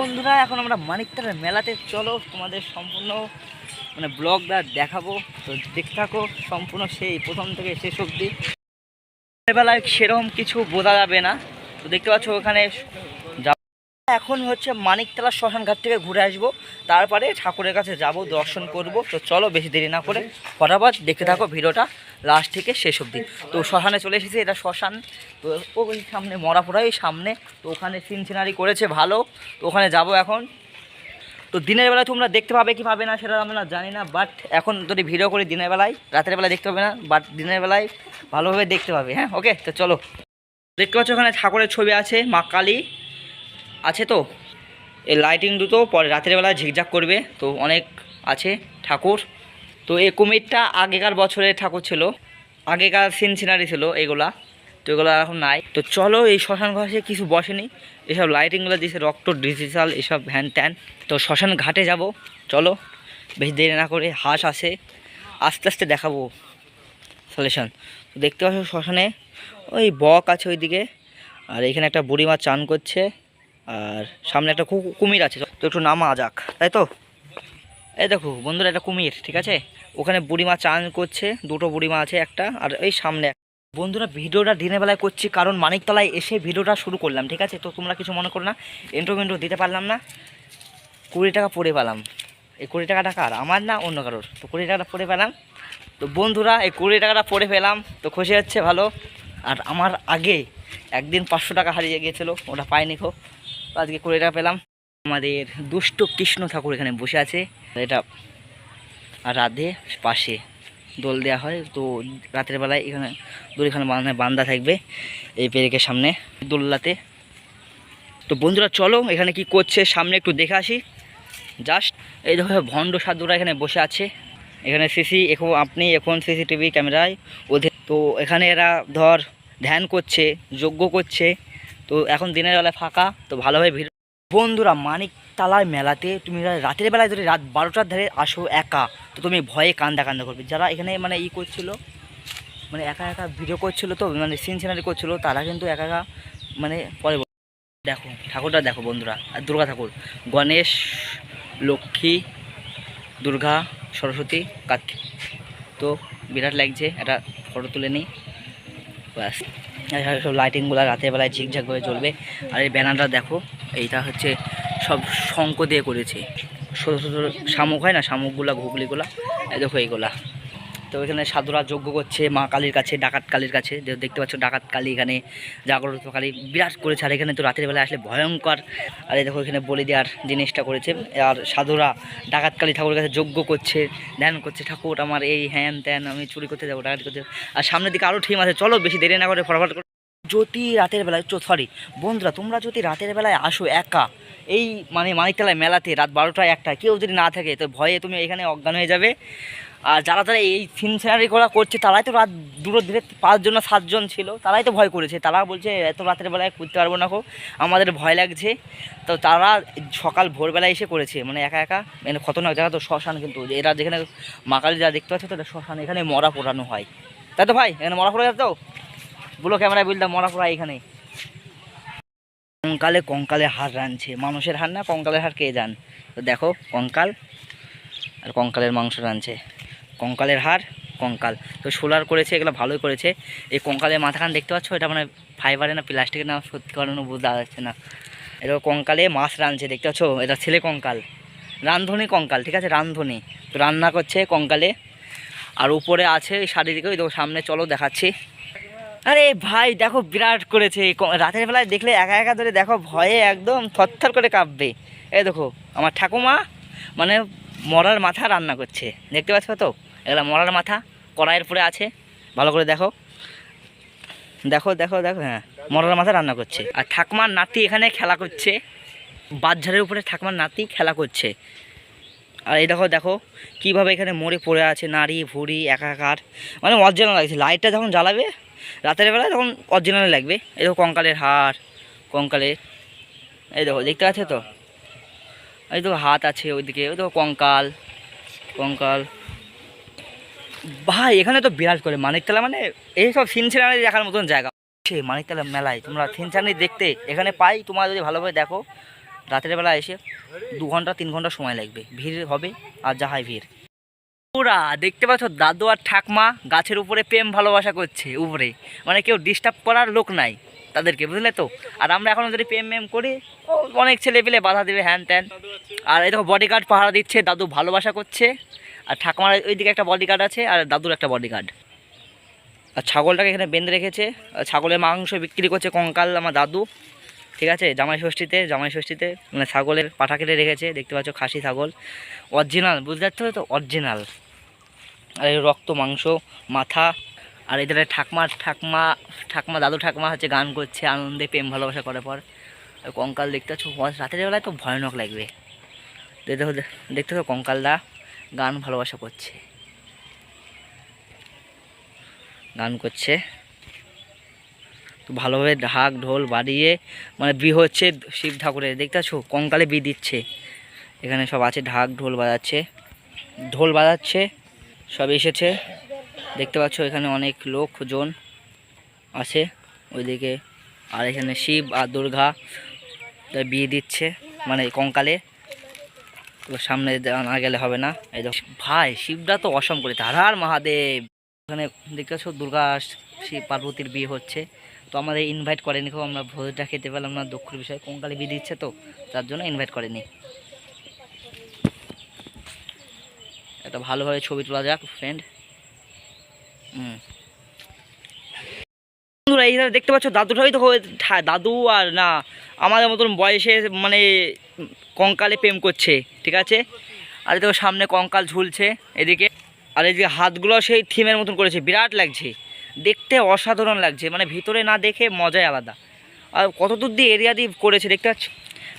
বন্ধুরা, এখন আমরা মানিকতলার মেলাতে চলো। তোমাদের সম্পূর্ণ মানে ব্লগটা দেখাবো। তো দেখতে থাকো, সম্পূর্ণ সেই প্রথম থেকে শেষ অবধি। বেলায় সেরকম কিছু বোঝা যাবে না। তো দেখতে পাচ্ছ, ওখানে এখন হচ্ছে মানিকতলা শ্মশান ঘাট থেকে ঘুরে আসব। তারপরে ঠাকুরের কাছে যাব, দর্শন করব। তো চলো বেশি দেরি না করে ফটাফট দেখতে থাকো ভিডিওটা, লাস্ট থেকে শেষ অবধি। তো শ্মশানে চলে এসেছি, এটা শ্মশান। তো ওই সামনে মরা ফোড়া ওই সামনে। তো ওখানে সিন সিনারি করেছে, ভালো। তো ওখানে যাব এখন। তো দিনের বেলায় তোমরা দেখতে পাবে কি পাবে না সেটা আমরা জানি না বাট এখন যদি ভিডিও করি দিনের বেলায়, রাতের বেলায় দেখতে পাবে না বাট দিনের বেলায় ভালোভাবে দেখতে পাবে হ্যাঁ? ওকে তো চলো। দেখতে পাচ্ছ ওখানে ঠাকুরের ছবি আছে, মা কালী। আছে তো? এই লাইটিং দুটো, পরে রাতের বেলায় ঝিকঝাক করবে, তো অনেক আছে ঠাকুর। তো এই কুমিরটা আগেকার বছরের ঠাকুর ছিল, আগেকার সিন সিনারি ছিল এগুলা, তো এগুলো এখন নাই। তো চলো এই শ্মশান ঘাটে কিছু বসেনি, এসব লাইটিংগুলো দিয়েছে রক্ত, ডিজিটাল, এসব হ্যান ত্যান। তো শ্মশান ঘাটে যাব, চলো। বেশি দেরি না করে হাঁস আসে আস্তে আস্তে দেখাবো। সলিউশন তো দেখতে পাচ্ছ শ্মশানে, ওই বক আছে ওইদিকে, আর এখানে একটা বুড়ি মাছ চান করছে। আর সামনে একটা কুমির আছে, তো একটু নামা যাক, তাই তো? এই দেখো বন্ধুরা, একটা কুমির, ঠিক আছে? ওখানে বুড়িমা চান করছে, দুটো বুড়িমা আছে, একটা, আর এই সামনে। বন্ধুরা, ভিডিওটা দিনের বেলায় করছি, কারণ মানিকতলায় এসে ভিডিওটা শুরু করলাম, ঠিক আছে? তো তোমরা কিছু মনে করো না মেন্ট্রো দিতে পারলাম না। কুড়ি টাকা পড়ে পেলাম। এই কুড়ি টাকাটা কার? আমার না অন্য কারোর? তো কুড়ি টাকাটা পড়ে পেলাম। তো বন্ধুরা, এই কুড়ি টাকাটা পড়ে পেলাম। তো খুশি হচ্ছে, ভালো। আর আমার আগে একদিন পাঁচশো টাকা হারিয়ে গিয়েছিল, ওটা পাইনি খো। আজকে কুড়ি টাকা পেলাম। আমাদের দুষ্ট কৃষ্ণ ঠাকুর এখানে বসে আছে। এটা রাধে পাশে দোল দেওয়া হয়। তো রাতের বেলায় এখানে দোল এখানে বান্দা থাকবে এই পেরেকের সামনে দোল্লাতে তো বন্ধুরা, চলো এখানে কি করছে সামনে একটু দেখে আসি। জাস্ট এই দেখো ভণ্ড সাধুরা এখানে বসে আছে। এখানে সিসি, এখন আপনি, এখন সিসিটিভি ক্যামেরায় ওদের তো এখানে এরা ধর ধ্যান করছে, যজ্ঞ করছে। তো এখন দিনের বেলায় ফাঁকা, তো ভালোভাবে ভিড় বন্ধুরা মানিকতলার মেলাতে তুমি রাতের বেলায় যদি রাত বারোটার ধারে আসো একা। তো তুমি ভয়ে কান্দা কান্দা করবে। যারা এখানে মানে ই করছিল মানে একা একা ভিডিও করছিল তো মানে সিন সিনারি করছিল, তারা কিন্তু একা একা মানে পরে দেখো, ঠাকুরটা দেখো বন্ধুরা, আর দুর্গা ঠাকুর। গণেশ, লক্ষ্মী, দুর্গা, সরস্বতী, কার্তিক। তো বিরাট লাগছে, একটা ফটো তুলে নিই। ব্যাস। এই সব লাইটিংগুলো রাতের বেলায় ঝিকঝাক করে চলবে। আর এই ব্যানারটা দেখো, এইটা হচ্ছে সব শঙ্ক দিয়ে করেছে। ছোটো ছোটো শামুক হয় না? শামুকগুলা ঘুগলিগুলা দেখো এইগুলা। তো এখানে সাধুরা যজ্ঞ করছে, মা কালীর কাছে, ডাকাত কালীর কাছে। যে দেখতে পাচ্ছ ডাকাত কালী এখানে জাগ্রত কালী বিরাট করেছে। আর এখানে তো রাতের বেলায় আসলে ভয়ঙ্কর। আর দেখো এখানে বলি দেওয়ার জিনিসটা করেছে। আর সাধুরা ডাকাত কালী ঠাকুরের কাছে যজ্ঞ করছে, ধ্যান করছে, ঠাকুর আমার এই হ্যান ত্যান, আমি চুরি করতে যাব, ডাকাত করতে আর সামনের দিকে আরও ঠিক আছে। চলো বেশি দেরি না করে ফটাফট করে যদি রাতের বেলায় সরি বন্ধুরা, তোমরা যদি রাতের বেলায় আসো একা, এই মানে মানিকতলায় মেলাতে রাত বারোটায় একটা কেউ যদি না থাকে, তো ভয়ে তুমি এখানে অজ্ঞান হয়ে যাবে। আর যারা তারা এই সিন সিনারি করা করছে, তারাই তো রাত দুটো ধীরে পাঁচজন না সাতজন ছিল, তারাই তো ভয় করেছে। তারা বলছে, এত রাতের বেলায় করতে পারব না গো, আমাদের ভয় লাগছে। তো তারা সকাল ভোরবেলায় এসে করেছে মানে একা একা। মানে খতরনাক জায়গা তো শ্মশান কিন্তু, এরা যেখানে মাকালি যা দেখতে পাচ্ছ, তো শ্মশান, এখানে মরা পোড়ানো হয়। তাই তো ভাই, এখানে মরা পোড়া যাচ্ছে? তো বলো ক্যামেরায় বললাম মরা পোড়া এখানে। কঙ্কালে কঙ্কালে হার রাঁধছে। মানুষের হার না, কঙ্কালের হার কে যান তো দেখো, কঙ্কাল আর কঙ্কালের মাংস রাঁধছে। কঙ্কালের হার, কঙ্কাল। তো সোলার করেছে, এগুলো ভালোই করেছে। এই কঙ্কালের মাথাখান দেখতে পাচ্ছ? এটা মানে ফাইবারে না প্লাস্টিকের না সত্যি কারণে বোঝা যাচ্ছে না। এটা কঙ্কালে মাছ রাঁধছে, দেখতে পাচ্ছ? এটা ছেলে কঙ্কাল। রান্ধনি কঙ্কাল, ঠিক আছে? রান্ধনি তো রান্না করছে কঙ্কালে। আর উপরে আছে এই শাড়ি দিকে, ওই দেখো সামনে, চলো দেখাচ্ছি। আরে ভাই, দেখো বিরাট করেছে। রাতের বেলায় দেখলে একা একা ধরে দেখো, ভয়ে একদম থরথর করে কাঁপবে। এই দেখো, আমার ঠাকুমা মানে মরার মাথা রান্না করছে। দেখতে পাচ্ছ তো? এগুলো মরার মাথা, কড়াইয়ের পরে আছে। ভালো করে দেখো। দেখো দেখো দেখো হ্যাঁ মরার মাথা রান্না করছে। আর ঠাকুমার নাতি এখানে খেলা করছে। বাচ্চারের উপরে ঠাকুমার নাতি খেলা করছে। আর এই দেখো দেখো, কীভাবে এখানে মরে পড়ে আছে নারী, ভুড়ি, একাকার। মানে অরিজিনাল লাগছে। লাইটটা যখন জ্বালাবে, রাতের বেলায় তখন অরিজিনাল লাগবে। এই দেখো, কঙ্কালের হাড়, কঙ্কালের, এই দেখো, দেখতে পাচ্ছ তো? এই তো হাত আছে ওইদিকে, ওই দেখো, কঙ্কাল কঙ্কাল। ভাই, এখানে তো বিরাট করে। মানিকতলা মানে এইসব সিনসিনারি দেখার মতন জায়গা। সে মানিকতলা মেলায় তোমরা সিনসিনারি দেখতে এখানে পাই, তোমরা যদি ভালোভাবে দেখো, রাতের বেলা এসে দু ঘণ্টা, তিন ঘণ্টা সময় লাগবে। ভিড় হবে আর যাহাই ভিড়। পুরা দেখতে পাচ্ছ, দাদু আর ঠাকমা গাছের উপরে প্রেম ভালোবাসা করছে, উপরে। মানে কেউ ডিস্টার্ব করার লোক নাই তাদেরকে, বুঝলে তো? আর আমরা এখন যদি প্রেম মেম করি অনেক ছেলে পেলে বাধা দেবে, হ্যান ত্যান। আর এই দেখো বডিগার্ড পাহারা দিচ্ছে, দাদু ভালোবাসা করছে। আর ঠাকুমার ওইদিকে একটা বডিগার্ড আছে আর দাদুর একটা বডিগার্ড আর ছাগলটাকে এখানে বেঁধে রেখেছে। ছাগলের মাংস বিক্রি করছে কঙ্কাল, আমার দাদু। ঠিক আছে? জামাই ষষ্ঠীতে জামাই ষষ্ঠীতে মানে ছাগলের পাঠা কেটে রেখেছে। দেখতে পাচ্ছ খাসি ছাগল। অরিজিনাল বুঝতে পারছ তো? অরিজিনাল আর এই রক্ত, মাংস, মাথা। আর এদের ঠাকমা ঠাকমা ঠাকমা, দাদু ঠাকমা হচ্ছে গান করছে, আনন্দে, প্রেম, ভালোবাসা করার পর। আর কঙ্কাল দেখতে পাচ্ছ, রাতের বেলায় তো ভয়ানক লাগবে। দেখতে দেখতে কঙ্কালদা গান ভালোবাসা করছে। গান করছে। তো ভালোভাবে ঢাক, ঢোল বাড়িয়ে মানে বি হচ্ছে শিব ঠাকুরের। দেখতে পাচ্ছ? কঙ্কালে বি দিচ্ছে। এখানে সব আছে, ঢাক, ঢোল বাজাচ্ছে। ঢোল বাজাচ্ছে, সব এসেছে। দেখতে পাচ্ছ এখানে অনেক লোকজন আছে। ওইদিকে আর এখানে শিব আর দুর্গা বিয়ে দিচ্ছে মানে কঙ্কালে। তো সামনে না গেলে হবে না। এই ভাই, শিবরা তো অসম করে হার মহাদেব। এখানে দেখতে পাচ্ছ দুর্গা শিব পার্বতীর বিয়ে হচ্ছে। তো আমাদের ইনভাইট করেনি খুব আমরা ভোজটা খেতে পেলাম না দুঃখের বিষয়। কঙ্কালে বিয়ে দিচ্ছে তো, তার জন্য ইনভাইট করেনি। একটা ভালোভাবে ছবি তোলা যাক ফ্রেন্ড হুম। বন্ধুরা এইখানে দেখতে পাচ্ছ দাদুটাই তো ঠা- দাদু আর না, আমাদের মতন বয়সে মানে কঙ্কালে প্রেম করছে, ঠিক আছে? আর দেখো, সামনে কঙ্কাল ঝুলছে এদিকে। আর এদিকে হাতগুলো সেই থিমের মতন করেছে, বিরাট লাগছে। দেখতে অসাধারণ লাগছে মানে ভিতরে না দেখে মজাই আলাদা। আর কত দূর দিয়ে এরিয়া দিয়ে করেছে, দেখতে পাচ্ছ?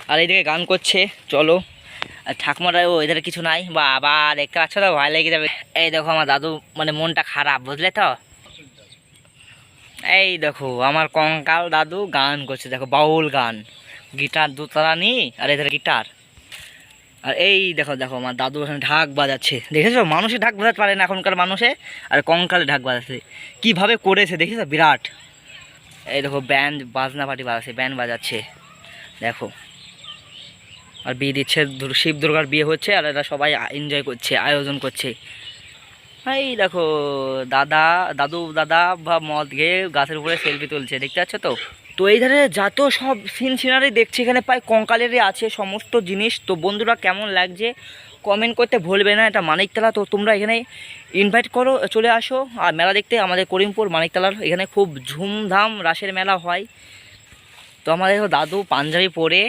আর এইদিকে গান করছে, চলো। আর ঠাকুমারা এদের কিছু নাই বা আবার দেখতে পাচ্ছ তো, ভয় লেগে যাবে। এই দেখো, আমার দাদু মানে মনটা খারাপ, বুঝলে তো? এই দেখো, আমার কঙ্কাল দাদু গান করছে। দেখো, বাউল গান। গিটার দুতারা নি, আর এদের গিটার। আর এই দেখো দেখো, আমার দাদু এখানে ঢাক বাজাচ্ছে। দেখেছ? মানুষে ঢাক বাজাতে পারে না এখনকার মানুষে, আর কঙ্কালে ঢাক বাজাচ্ছে। কীভাবে করেছে, দেখেছ? বিরাট। এই দেখো ব্যান্ড বাজনা পার্টি বাজাচ্ছে ব্যান্ড বাজাচ্ছে। দেখো। আর বিয়ে দিচ্ছে, শিব দুর্গার বিয়ে হচ্ছে, আর এরা সবাই এনজয় করছে, আয়োজন করছে। এই দেখো, দাদা, দাদু, দাদা বা মদ খেয়ে গাছের উপরে সেলফি তুলছে, দেখতে পাচ্ছ তো? তো এই ধারে যত সব সিন সিনারি দেখছি, এখানে প্রায় কঙ্কালেরই আছে সমস্ত জিনিস। তো বন্ধুরা, কেমন লাগছে? কমেন্ট করতে ভুলবে না, এটা মানিকতলা। তো তোমরা এখানে ইনভাইট করো, চলে আসো। আর মেলা দেখতে আমাদের করিমপুর, মানিকতলার। এখানে খুব ঝুমধাম রাসের মেলা হয়। তো আমাদের দাদু পাঞ্জাবি পরে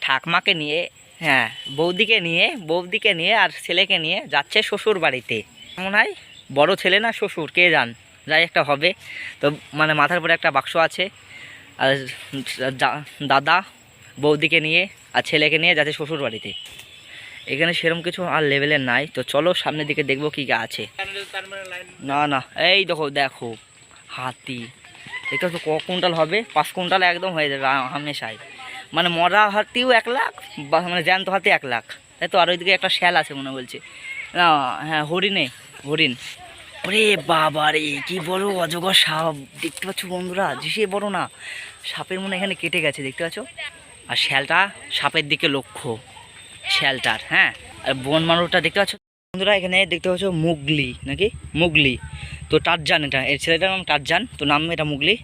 ঠাকমাকে নিয়ে হ্যাঁ বৌদিকে নিয়ে বৌদিকে নিয়ে আর ছেলেকে নিয়ে যাচ্ছে শ্বশুর বাড়িতে মনে হয় বড় ছেলে না শ্বশুর? কে যান যাই একটা হবে। তো মানে মাথার উপরে একটা বাক্স আছে। আর দাদা বৌদিকে নিয়ে আর ছেলেকে নিয়ে যাচ্ছে শ্বশুর বাড়িতে। এখানে সেরকম কিছু আর লেভেলের নাই। তো চলো সামনের দিকে দেখব কী আছে। না না, এই দেখো দেখো। হাতি। এটা তো ক কুইন্টাল হবে? পাঁচ কুইন্টাল একদম হয়ে যাবে হামেশাই। মানে মরা হাতিও এক লাখ, বা মানে জ্যান্ত হাতি এক লাখ। তাই তো? আর ওইদিকে একটা শ্যাল আছে মনে বলছে। না হ্যাঁ হরিণে হরিণ। ওরে বাবা রে, কি বড় অজগর সাপ। দেখতে পাচ্ছ বন্ধুরা যে বড় না। সাপের মনে এখানে কেটে গেছে, দেখতে পাচ্ছ? আর শ্যালটা সাপের দিকে লক্ষ্য, শ্যালটার হ্যাঁ? আর বন মানুষটা দেখতে পাচ্ছ? বন্ধুরা, এখানে দেখতে পাচ্ছ মুগলি, নাকি? মুগলি। তো টারজান এটা, এর ছেলেটার নাম টারজান তো নাম এটা মুগলি।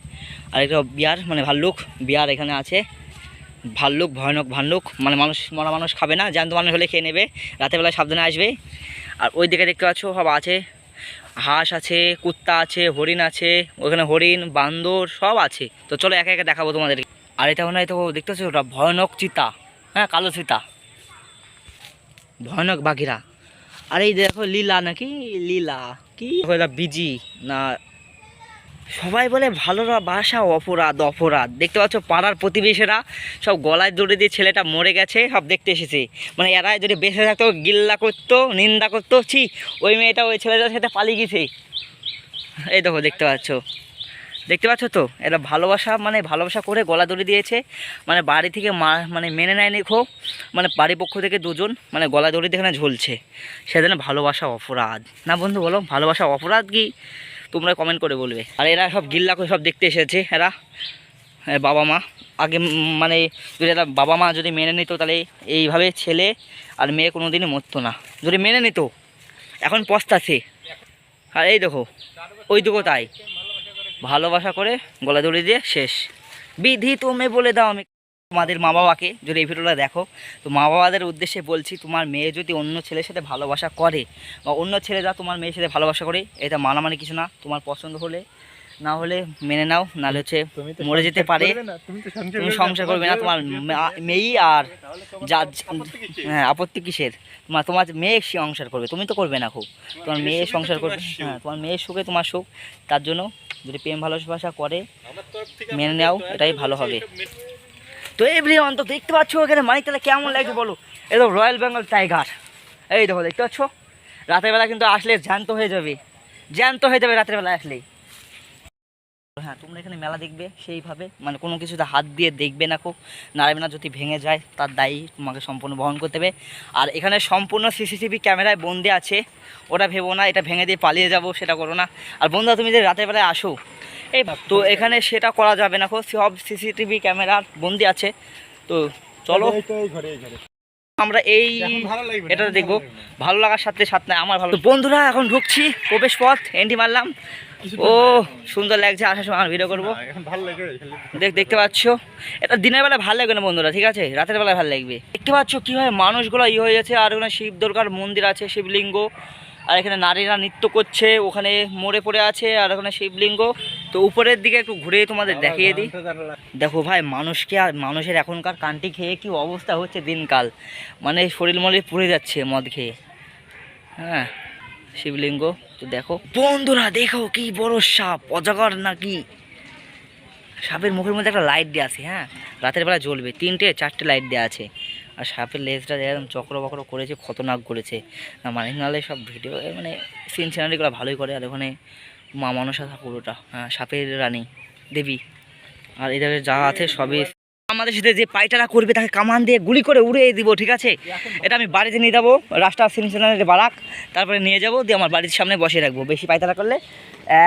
আর এটা বিয়ার মানে ভাল্লুক, বিয়ার এখানে আছে। ভাল্লুক, ভয়ানক ভাল্লুক। মানে মানুষ, মরা মানুষ খাবে না, জ্যান্ত মানুষ হলে খেয়ে নেবে। রাতের বেলায় সাবধানে আসবে। আর ওই দিকে দেখতে পাচ্ছ, সব আছে। হাঁস আছে, কুত্তা আছে, হরিণ আছে, ওখানে হরিণ, বান্দর সব আছে। তো চলো একে একে দেখাবো তোমাদের আর এটা মনে হয় তো দেখতে পাচ্ছ, ওটা ভয়ানক চিতা। হ্যাঁ কালো চিতা। ভয়ানক বাঘিরা। আর এই দেখো, লীলা নাকি? লীলা। কি? বিজি না সবাই বলে ভালো বাসা অপরাধ অপরাধ। দেখতে পাচ্ছ পাড়ার প্রতিবেশীরা সব গলায় দড়ি দিয়ে ছেলেটা মরে গেছে, সব দেখতে এসেছে। মানে এরা যদি বেঁচে থাকতো, গিল্লা করতো, নিন্দা করতো, ছি, ওই মেয়েটা ওই ছেলেটার সাথে পালিয়ে গেছে। এই দেখো, দেখতে পাচ্ছ। দেখতে পাচ্ছ তো? এটা ভালোবাসা মানে ভালোবাসা করে গলা দড়ি দিয়েছে। মানে বাড়ি থেকে মা মানে মেনে নেয়নি খো মানে পক্ষ থেকে দুজন মানে গলা দড়ি দিয়ে এখানে ঝুলছে। সেজন্য ভালোবাসা অপরাধ। না বন্ধু বলো, ভালোবাসা অপরাধ কি? তোমরা কমেন্ট করে বলবে। আর এরা সব গিল্লা করে সব দেখতে এসেছে, এরা। বাবা মা। আগে মানে যদি এরা বাবা মা যদি মেনে নিত, তাহলে এইভাবে ছেলে আর মেয়ে কোনো দিনই মরতো না। যদি মেনে নিত, এখন পস্তাছে আর এই দেখো, ওই দুটো তাই। ভালোবাসা করে গলা দড়ি দিয়ে শেষ। বিধি তুমি বলে দাও আমি তোমাদের মা বাবাকে যদি এই ভিডিওটা দেখো তো মা বাবাদের উদ্দেশ্যে বলছি তোমার মেয়ে যদি অন্য ছেলের সাথে ভালোবাসা করে বা অন্য ছেলেরা তোমার মেয়ের সাথে ভালোবাসা করে এটা মানামানি কিছু না তোমার পছন্দ হলে না হলে মেনে নাও নাহলে হচ্ছে মরে যেতে পারে। তুমি সংসার করবে না, তোমার মেয়েই আর যা হ্যাঁ আপত্তি কিসের? তোমার তোমার মেয়ে সংসার করবে তুমি তো করবে না খুব। তোমার মেয়ে সংসার করবে হ্যাঁ তোমার মেয়ের সুখে তোমার সুখ। তার জন্য যদি প্রেম ভালোবাসা করে মেনে নাও এটাই ভালো হবে। তো এভরি তো দেখতে পাচ্ছ এখানে তাহলে কেমন লাগে বলো? এই তো রয়্যাল বেঙ্গল টাইগার এই দেখো, দেখতে পাচ্ছ? রাতের বেলা কিন্তু আসলে জ্যান্ত হয়ে যাবে। জ্যান্ত হয়ে যাবে রাতের বেলা আসলেই। হ্যাঁ তোমরা এখানে মেলা দেখবে সেইভাবে। মানে কোনো কিছুতে হাত দিয়ে দেখবে না খুব। নাড়াবে না যদি ভেঙে যায় তার দায়ী তোমাকে সম্পূর্ণ বহন করতে হবে। আর এখানে সম্পূর্ণ সিসিটিভি ক্যামেরায় বন্দি আছে। ওটা ভেবো না এটা ভেঙে দিয়ে পালিয়ে যাব সেটা করো না। আর বন্ধুরা তুমি যে রাতের বেলায় আসো এই তো এখানে সেটা করা যাবে না খুব। সব সিসিটিভি ক্যামেরার বন্দি আছে। তো চলো। আমরা এই এটা দেখব। ভালো লাগার সাথে সাথে আমার ভালো বন্ধুরা এখন ঢুকছি প্রবেশ পথ এন্ট্রি মারলাম। ও সুন্দর লাগছে আসার সময় আমার ভিডিও করব। দেখ দেখতে পাচ্ছ? এটা দিনের বেলা ভালো লাগবে না বন্ধুরা ঠিক আছে? রাতের বেলা ভালো লাগবে। দেখতে পাচ্ছ কীভাবে মানুষগুলো ইয়ে হয়ে যাচ্ছে আর ওখানে শিব দুর্গার মন্দির আছে শিবলিঙ্গ। আর এখানে নারীরা নৃত্য করছে ওখানে মরে পড়ে আছে আর ওখানে শিবলিঙ্গ। তো উপরের দিকে একটু ঘুরে তোমাদের দেখিয়ে দিই। দেখো ভাই মানুষকে আর মানুষের এখনকার কান্টি খেয়ে কি অবস্থা হচ্ছে দিনকাল। মানে শরীর মলে পুড়ে যাচ্ছে মদ খেয়ে। হ্যাঁ শিবলিঙ্গ। তো দেখো। বন্ধুরা, দেখো কি বড় সাপ, অজগর নাকি? সাপের মুখের মধ্যে একটা লাইট দেওয়া আছে হ্যাঁ? রাতের বেলা জ্বলবে, তিনটে, চারটে লাইট দেওয়া আছে। আর সাপের লেজটা একদম চক্র বক্র করেছে, খতরনাক করেছে। মানে নালে সব ভিডিও মানে সিন সিনারিগুলো ভালোই করে, আর ওখানে মা মনসা ঠাকুরটা হ্যাঁ সাপের রানী, দেবী। আর এদের যা আছে সবই আমাদের সাথে যে পাইটারা করবে, তাকে কামান দিয়ে গুলি করে উড়িয়ে দিব, ঠিক আছে? এটা আমি বাড়িতে নিয়ে যাব, রাস্তা সিনসেনারের বারাক, তারপরে নিয়ে যাব, দিয়ে আমার বাড়ির সামনে বসে রাখব। বেশি পাইতারা করলে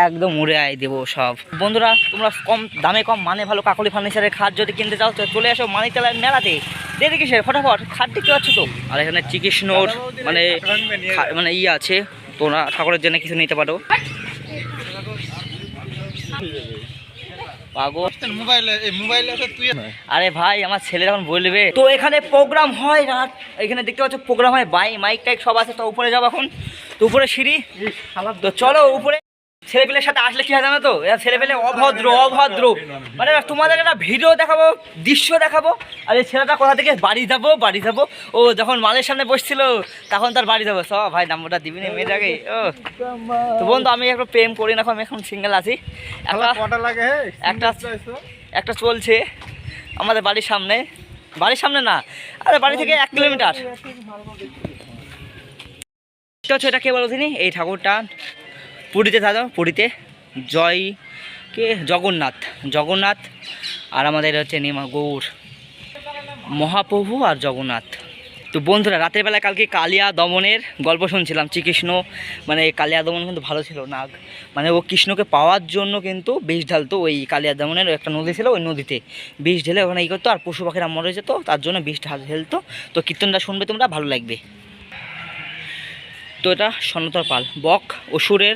একদম উড়ে আয় দেবো সব। বন্ধুরা, তোমরা কম দামে কম মানে ভালো কাকলি ফার্নিচারের খাট যদি কিনতে চাও, তো চলে আসো মানিকতলার মেলাতে। দেখি কিসের ফটাফট খাট দেখতে পাচ্ছ তো? আর এখানে চিকিৎসনোর মানে মানে ইয়ে আছে, তোমরা ঠাকুরের জন্য কিছু নিতে পারো। পাগল। মোবাইলে মোবাইলে তুই আরে ভাই আমার ছেলে যখন বলবে। তো এখানে প্রোগ্রাম হয় রাত। এখানে দেখতে পাচ্ছ প্রোগ্রাম হয় বাই মাইক টাইক সব আছে তো উপরে যাব এখন। তো উপরে সিঁড়ি। তো চলো উপরে ছেলেপেলের সাথে আসলে কি হয় জানো তো? এরা ছেলেপেলে অভদ্র অভদ্র। মানে তোমাদের একটা ভিডিও দেখাবো দৃশ্য দেখাবো আর এই ছেলেটা কোথা থেকে? বাড়ি যাব বাড়ি যাব। ও যখন মালের সামনে বসছিল তখন তার বাড়ি যাব। সব ভাই নাম্বারটা দিবি না মেয়েটাকে ও। তো বন্ধু আমি একটু প্রেম করি না আমি এখন সিঙ্গেল আছি। একটা লাগে? একটা- একটা চলছে আমাদের বাড়ির সামনে। বাড়ির সামনে না আরে বাড়ি থেকে এক কিলোমিটার। তো এটা কে বলো তিনি এই ঠাকুরটা। পুরীতে থাকো পুরীতে জয় কে? জগন্নাথ। জগন্নাথ আর আমাদের হচ্ছে নিমা গৌর মহাপ্রভু আর জগন্নাথ। তো বন্ধুরা, রাতের কালকে কালিয়া দমনের গল্প শুনছিলাম। শ্রীকৃষ্ণ মানে কালিয়া দমন কিন্তু ভালো ছিল, নাগ। মানে ও কৃষ্ণকে পাওয়ার জন্য কিন্তু বিষ ঢালতো, ওই কালিয়া দমনের একটা নদী ছিল ওই নদীতে। বিষ ঢেলে ওখানে ই করতো আর পশু পাখিরা মরে যেত, তার জন্য বিষ ঢাল ঢেলতো। তো কীর্তনটা শুনবে তোমরা, ভালো লাগবে। তো এটা সনতর পাল। বক, অসুরের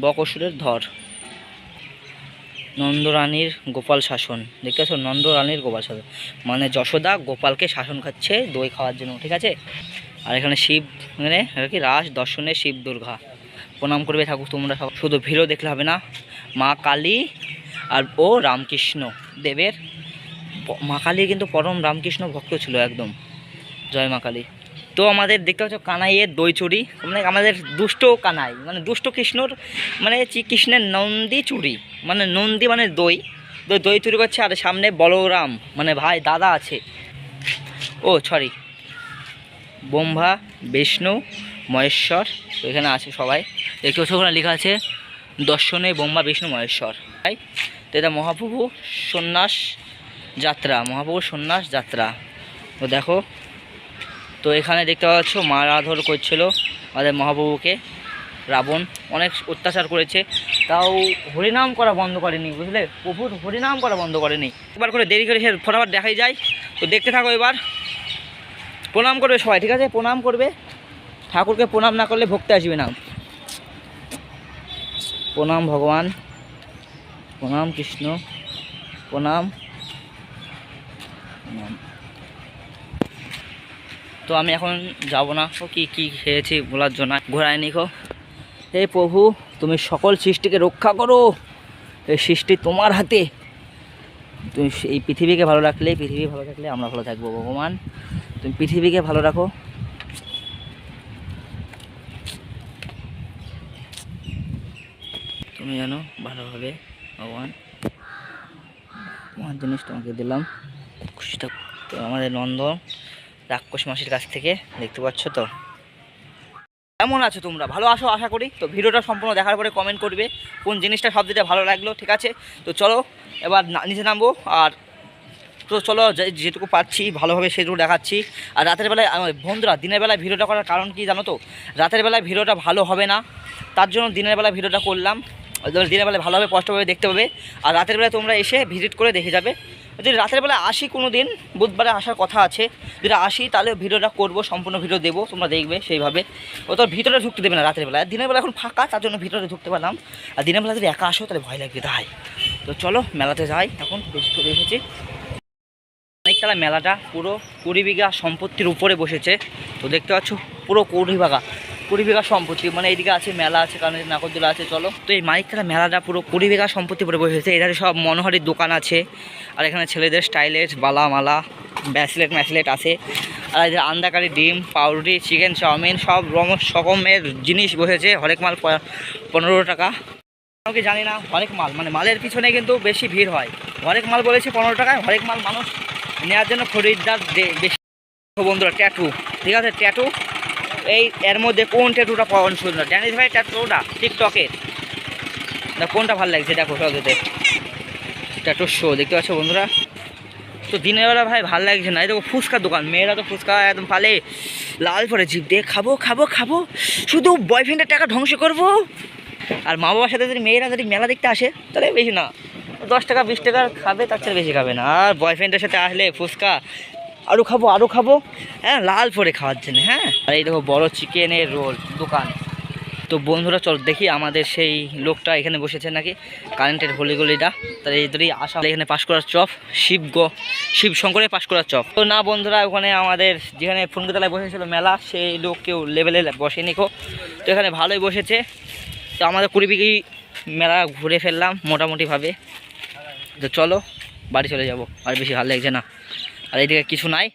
বক অসুরের ধর। নন্দরানীর গোপাল শাসন। দেখতে নন্দরানীর গোপাল শাসন। মানে যশোদা গোপালকে শাসন খাচ্ছে, দই খাওয়ার জন্য, ঠিক আছে? আর এখানে শিব মানে কি? রাস দর্শনে শিব দুর্গা। প্রণাম করবে ঠাকুর, তোমরা শুধু ভিড়ও দেখলে হবে না, মা কালী আর ও রামকৃষ্ণ দেবের মা কালী কিন্তু পরম রামকৃষ্ণ ভক্ত ছিল একদম। জয় মা কালী। তো আমাদের দেখতে পাচ্ছ কানাইয়ের দই চুরি মানে আমাদের দুষ্ট কানাই মানে দুষ্ট কৃষ্ণর মানে কৃষ্ণের নন্দী চুরি মানে নন্দী মানে দই, তো দই চুরি করছে আর সামনে বলরাম মানে ভাই দাদা আছে। ও সরি ব্রহ্মা, বিষ্ণু, মহেশ্বর, তো এখানে আছে সবাই। দেখতে পাচ্ছ ওখানে লেখা আছে, দর্শনে বোম্বা বিষ্ণু, মহেশ্বর। তাই তো এটা মহাপ্রভু সন্ন্যাস যাত্রা মহাপ্রভু সন্ন্যাস যাত্রা। তো দেখো তো এখানে দেখতে পাচ্ছ মারাধর করছিল আমাদের মহাপ্রভুকে, রাবণ। অনেক অত্যাচার করেছে। তাও হরিনাম করা বন্ধ করেনি, বুঝলে? প্রভুর হরিনাম করা বন্ধ করেনি। একবার করে দেরি করে সে ফটাফট দেখাই যায়। তো দেখতে থাকো এবার। প্রণাম করবে সবাই, ঠিক আছে? প্রণাম করবে। ঠাকুরকে প্রণাম না করলে ভক্তি আসবে না। প্রণাম ভগবান। প্রণাম কৃষ্ণ। প্রণাম। প্রণাম। তো আমি এখন যাব না। কি কি খেয়েছি বলার জন্য। ঘোরায় নিখো। হে প্রভু, তুমি সকল সৃষ্টিকে রক্ষা করো। এই সৃষ্টি তোমার হাতে। তুমি এই পৃথিবীকে ভালো রাখলে পৃথিবী ভালো থাকলে আমরা ভালো থাকব, ভগবান। তুমি পৃথিবীকে ভালো রাখো। তুমি জানো, ভালোভাবে, ভগবান। তোমার জিনিস তোমাকে দিলাম। খুশি থাক। আমাদের নন্দন। রাক্ষস মাসির কাছ থেকে দেখতে পাচ্ছ তো? কেমন আছো তোমরা? ভালো আসো আশা করি? তো ভিডিওটা সম্পূর্ণ দেখার পরে কমেন্ট করবে কোন জিনিসটা সব দিতে ভালো লাগল, ঠিক আছে? তো চলো, এবার নিচে নামবো আর তো চলো যেটুকু পাচ্ছি ভালোভাবে সেটুকু দেখাচ্ছি। আর রাতের বেলায় বন্ধুরা, দিনের বেলায় ভিডিওটা করার কারণ কি জানো তো? রাতের বেলায় ভিডিওটা ভালো হবে না, তার জন্য দিনের বেলায় ভিডিওটা করলাম। দিনের বেলায় ভালোভাবে স্পষ্টভাবে দেখতে পাবে। আর রাতের বেলায় তোমরা এসে ভিজিট করে দেখে যাবে। যদি রাতের বেলা আসি কোনো দিন বুধবারে আসার কথা আছে, যদি আসি তাহলে ভিডিওটা করব, সম্পূর্ণ ভিডিও দেবো, তোমরা দেখবে সেইভাবে। ও তো ভিতরে ঢুকতে দেবে না রাতের বেলা। দিনের বেলা এখন ফাঁকা, তার জন্য ভিতরে ঢুকতে পারলাম। আর দিনের বেলা যদি একা আসো, তাহলে ভয় লাগবে, তাই। তো চলো, মেলাতে যাই এখন, বেশি করে এসেছি। অনেকতলা মেলাটা পুরো কুড়ি বিঘা সম্পত্তির উপরে বসেছে। তো দেখতে পাচ্ছ, পুরো কুড়ি বিঘা। কুড়ি বিঘা সম্পত্তি মানে এইদিকে আছে, মেলা আছে, কারণ নাগরদোলা আছে, চলো। তো এই মানিকতলা মেলাটা পুরো কুড়ি বিঘা সম্পত্তির উপরে বসেছে। এধারে সব মনোহারির দোকান আছে, আর এখানে ছেলেদের স্টাইলের বালা মালা ব্যাসলেট ম্যাসলেট আছে, আর এদের আন্দাকারি ডিম, পাউরুটি, চিকেন, চাউমিন, সব রকম রকমের জিনিস বসেছে, হরেক মাল পনেরো টাকা। আমাকে জানি না, হরেক মাল মানে মালের পিছনে কিন্তু বেশি ভিড় হয়। হরেক মাল বলেছে পনেরো টাকায়, হরেক মাল মানুষ নেওয়ার জন্য খরিদ্দার বেশি বন্ধুরা, ট্যাটু, ঠিক আছে, ট্যাটু। এই এর মধ্যে কোন ট্যাটুটা পাওয়া সুন্দর জানিস ভাই ট্যাটুটা টিকটকের না, কোনটা ভালো লাগছে দেখো সহজতে ট্যাটু শো দেখতে পাচ্ছ বন্ধুরা? তো দিনের বেলা ভাই ভালো লাগছে না। এই দেখো ফুচকার দোকান, মেয়েরা তো ফুচকা একদম ফালে লাল পরে জিপ দিয়ে খাব খাব খাব। শুধু বয়ফ্রেন্ডের টাকা ধ্বংস করব। আর মা বাবার সাথে যদি মেয়েরা যদি মেলা দেখতে আসে, তাহলে বেশি না। দশ টাকা, বিশ টাকা খাবে, তার চেয়ে বেশি খাবে না। আর বয়ফ্রেন্ডের সাথে আসলে ফুচকা আরও খাব আরও খাব। হ্যাঁ লাল পরে খাওয়ার জন্য হ্যাঁ। আর এই দেখো, বড় চিকেনের রোল, দোকান। তো বন্ধুরা, চল দেখি আমাদের সেই লোকটা এখানে বসেছে নাকি, কারেন্টের হলিগলিটা। তার এই ধরেই আসা এখানে পাশ করার চপ, শিব গ, শিব শঙ্করের পাশ করার চপ। তো না বন্ধুরা, ওখানে আমাদের যেখানে ফুনকতলায় বসেছিল মেলা, সেই লোক কেউ লেভেলে বসেনি কো তো এখানে ভালোই বসেছে। তো আমাদের কুড়ি বিঘি মেলা ঘুরে ফেললাম মোটামুটিভাবে। তো চলো, বাড়ি চলে যাব। আর বেশি ভালো লাগছে না। আর এদিকে কিছু নাই।